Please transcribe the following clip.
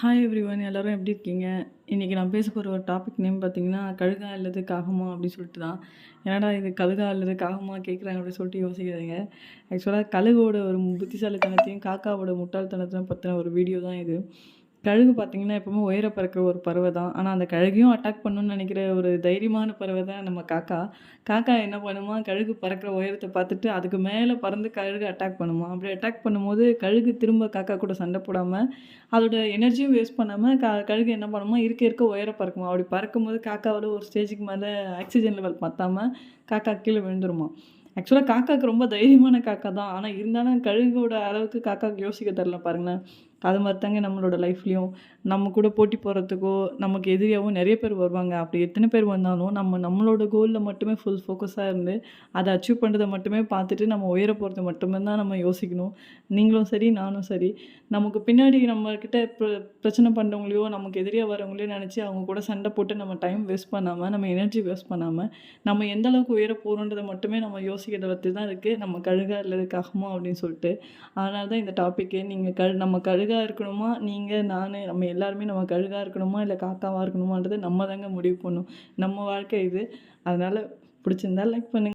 Hi every one எல்லோரும் எப்படி இருக்கீங்க? இன்னைக்கு நான் பேச போகிற ஒரு டாபிக் நேம் பார்த்தீங்கன்னா, கழுகா அல்லது காகமா அப்படின்னு சொல்லிட்டு தான். என்னடா இது கழுகா அல்லது காகமா கேட்குறாங்க அப்படின்னு சொல்லிட்டு யோசிக்காதீங்க. ஆக்சுவலாக கழுகோட ஒரு புத்திசாலித்தனத்தையும், காக்காவோட முட்டாள்தனத்தையும் பற்றின ஒரு வீடியோ தான் இது. கழுகு பார்த்தீங்கன்னா, எப்பவுமே உயர பறக்கிற ஒரு பறவை தான். ஆனால் அந்த கழுகையும் அட்டாக் பண்ணணும்னு நினைக்கிற ஒரு தைரியமான பறவை தான் நம்ம காக்கா. காக்கா என்ன பண்ணுமா, கழுகு பறக்கிற உயரத்தை பார்த்துட்டு அதுக்கு மேலே பறந்து கழுகு அட்டாக் பண்ணுமா அப்படி அட்டாக் பண்ணும்போது கழுகு திரும்ப காக்கா கூட சண்டை போடாமல் அதோட எனர்ஜியும் வேஸ்ட் பண்ணாமல் க கழுகு என்ன பண்ணுமா, இருக்க இருக்க உயர பறக்குமா அப்படி பறக்கும்போது காக்காவோட ஒரு ஸ்டேஜுக்கு மேலே ஆக்சிஜன் லெவல் பார்த்தாம காக்கா கீழே விழுந்துருமா ஆக்சுவலாக காக்காக்கு ரொம்ப தைரியமான காக்கா தான். ஆனால் இருந்தாலும் கழுகோட அளவுக்கு காக்காவுக்கு யோசிக்க தெரில பாருங்களேன். அது மாதிரி தாங்க நம்மளோட லைஃப்லேயும் நம்ம கூட போட்டி போகிறதுக்கோ நமக்கு எதிரியாகவும் நிறைய பேர் வருவாங்க. அப்படி எத்தனை பேர் வந்தாலும், நம்ம நம்மளோட கோலில் மட்டுமே ஃபுல் ஃபோக்கஸாக இருந்து, அதை அச்சீவ் பண்ணுறதை மட்டுமே பார்த்துட்டு, நம்ம உயர போகிறது மட்டுமே தான் நம்ம யோசிக்கணும். நீங்களும் சரி, நானும் சரி. நமக்கு பின்னாடி நம்மக்கிட்ட ப்ர பிரச்சனை பண்ணுறவங்களையோ நமக்கு எதிரியாக வரவங்களையோ நினச்சி அவங்க கூட சண்டை போட்டு நம்ம டைம் வேஸ்ட் பண்ணாமல் நம்ம எனர்ஜி வேஸ்ட் பண்ணாமல் நம்ம எந்த அளவுக்கு உயர போகிறோன்றதை மட்டுமே நம்ம யோசிக்கிறத பற்றி தான் இருக்குது நம்ம கழுகா அல்லது காகமா அப்படின்னு சொல்லிட்டு. அதனால தான் இந்த டாப்பிக்கே நீங்கள் கழு நம்ம கழுகா இருக்கணுமா, நீங்கள் நான் நம்ம எல்லாருமே நம்ம கழுகாக இருக்கணுமா, இல்லை காக்காவாக இருக்கணுமான்றது நம்ம தாங்க முடிவு பண்ணணும். நம்ம வாழ்க்கை இது. அதனால் பிடிச்சிருந்தா லைக் பண்ணுங்கள்